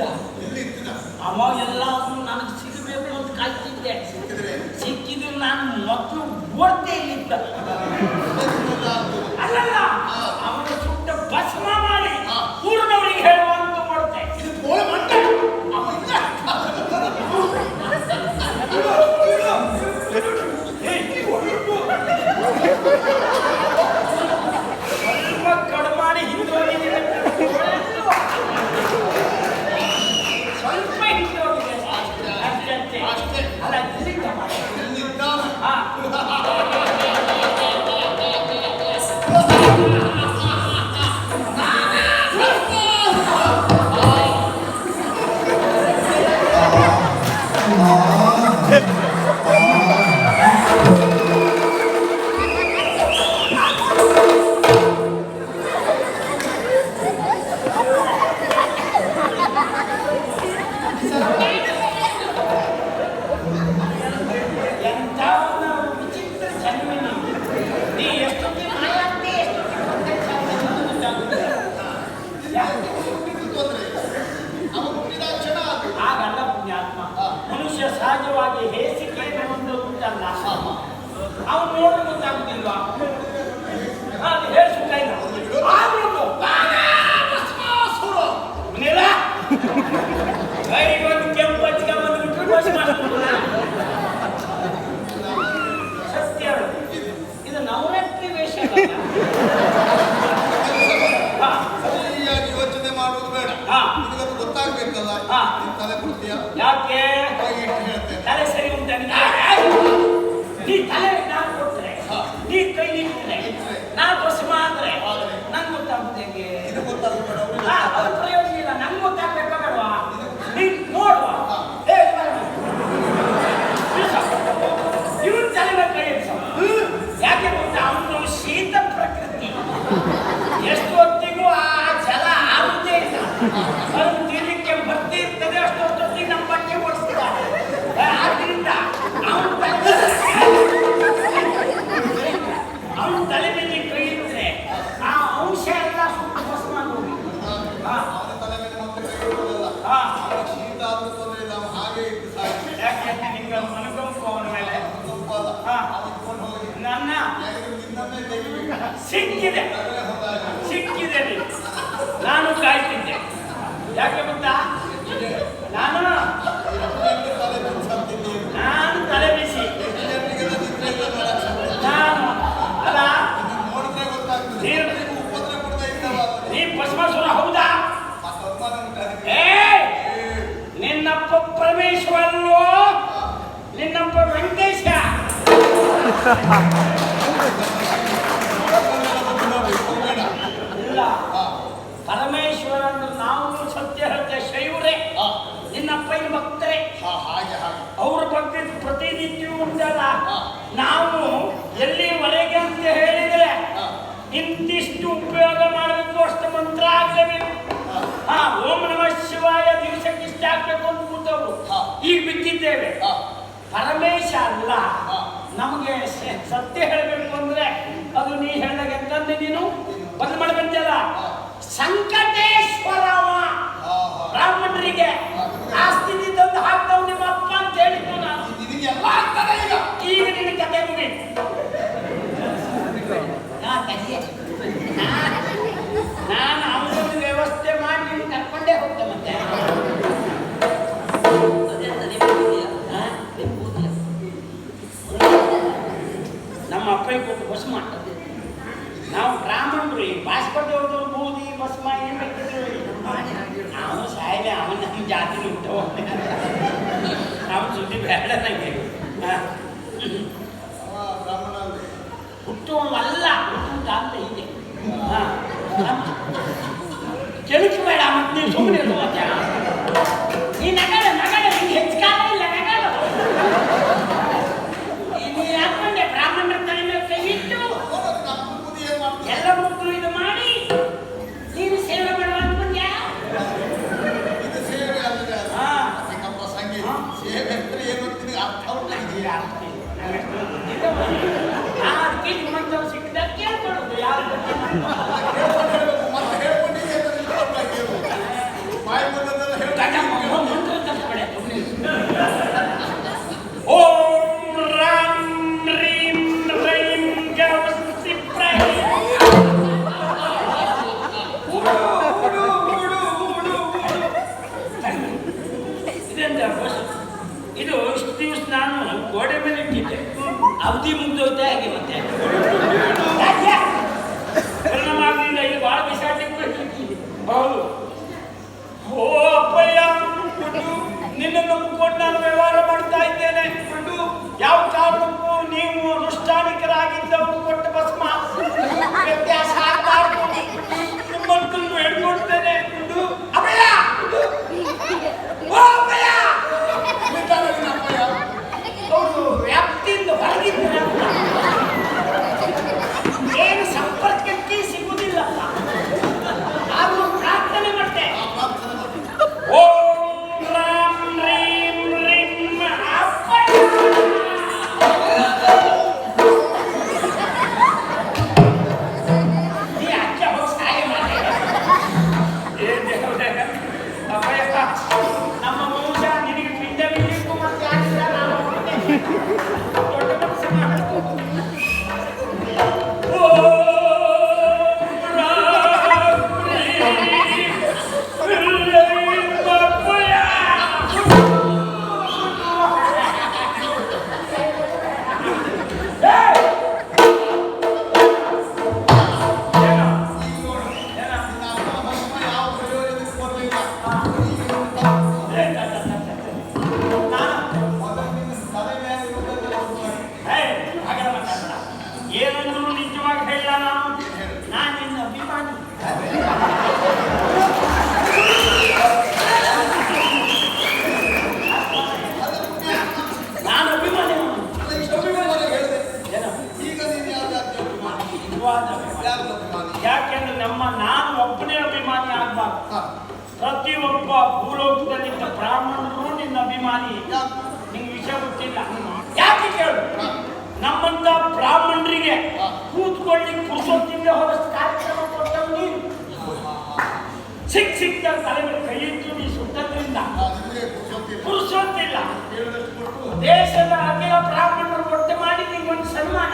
ಇದ್ದಿದ್ದ? ಅವ ಎಲ್ಲ ನನಗೆ ಸಿಗಬೇಕು ಅಂತ ಕಾಯ್ತಿದ್ದೆ. ಸಿಕ್ಕಿದ್ರೆ ನಾನು ಮೊದಲು ಓಡ್ತೇ ಇಲ್ಲಿದ್ದ ಸಹಜವಾಗಿ ಹೇಸಿಕೆ ಒಂದು ಉಂಟಲ್ಲ? ಅವನು ನೋಡು ಗೊತ್ತಾಗುದಿಲ್ಲ ಅದು ಹೇಳ್ಸುತ್ತಾ ಇಲ್ಲ ಆದ್ರೂ ನಿಲ್ಲ. ನೀ ತಲೆ ನಾನು ಕೊಡ್ತಾರೆ ನೀ ಕೈ ನಿಂತರೆ ನಾ ಕೊಸಮ ಆದ್ರೆ ನಂಗೆ ಗೊತ್ತಾಗುತ್ತೆ ಹೇಗೆ? ಇದು ಗೊತ್ತಾಗುತ್ತೆ ಸಿಕ್ಕಿದೆ. ಸಿಕ್ಕಿದೆ ನಾನು ಕಾಯ್ತಿದ್ದೆ. ಯಾಕೆ ಗೊತ್ತಾ? ನಾನು ನಾನು ತಲೆ ಬಿಸಿ. ನಾನು ಅಲ್ಲ. ನೀನು ಭಸ್ಮಾಸುರ ಹೌದಾ? ನಿನ್ನಪ್ಪ ಪರಮೇಶ್ವರನು? ನಿನ್ನಪ್ಪ ವೆಂಕಟೇಶ? ಇಷ್ಟು ಉಪಯೋಗ ಮಾಡಬೇಕು ಅಷ್ಟು ಮಂತ್ರ ಆಗ್ಲೇಬೇಕು. ಹಾ ಓಂ ನಮಃ ಶಿವಾಯ ದಿವಸಕ್ಕೆ ಇಷ್ಟ ಆಗ್ಬೇಕು ಅಂತ ಕೂತವ್ರು. ಈಗ ಬಿದ್ದಿದ್ದೇವೆ ಪರಮೇಶ ಅಲ್ಲ. ನಮಗೆ ಸತ್ಯ ಹೇಳಬೇಕು ಅಂದ್ರೆ ಅದು ನೀ ಹೇಳಿದಂತೆ ನೀನು. ಬದಲು ಮಾಡ್ಬಂತಲ್ಲ ಸಂಕಟ ನಾನು ಅವನೊಂದು ವ್ಯವಸ್ಥೆ ಮಾಡಿ ನೀವು ಕರ್ಕೊಂಡೇ ಹೋಗ್ತೆ ಮತ್ತೆ. ನಮ್ಮ ಅಪ್ಪಗೆ ಕೊಟ್ಟು ಬಸ್ ಮಾಡ್ತದೆ ನಾವು ಬ್ರಾಹ್ಮಣರು ಪಾಸ್ಪೋರ್ಟ್ ಹೋದ್ರು ಬೋದಿ ಬಸ್ ಮಾಡಿ ನಾವು ಸಾಯ್ಬೆ ಅವನ ನಮ್ಮ ಜಾತಿ ಇಟ್ಟವ ನಾವು ಸುದ್ದಿ ಬೇಡ ನಂಗೆ. ಹುಟ್ಟುವಲ್ಲ 啊啊 ಕೊಟ್ಟು ನಾನು ವ್ಯವಹಾರ ಮಾಡ್ತಾ ಇದ್ದೇನೆ. ಯಾವ ಕಾರಣ ಏನಾದ್ರು ನಿಜವಾಗಿ ಹೇಳಲ್ಲ ನಾನು ನಿನ್ನ ಅಭಿಮಾನಿ ಕೂತ್ಕೊಳ್ಳಿಕ್ಕೆ ಪುರುಷೋತ್ತಿಂದ ಹೊರಷ್ಟು ಕಾರ್ಯಕ್ರಮ ಕೊಟ್ಟವು ನೀನು. ಸಿಕ್ ಸಿಕ್ತ ತಲೆ ಮೇಲೆ ಕೈ ಇಟ್ಟು ನೀ ಸುಟ್ಟದ್ರಿಂದ ಪುರುಷೋತ್ತಿಲ್ಲ ದೇಶದ ಅಖಿಲ ಬ್ರಾಹ್ಮಣರು ಒಟ್ಟು ಮಾಡಿ ನಿಂಗೊಂದು ಸನ್ಮಾನ.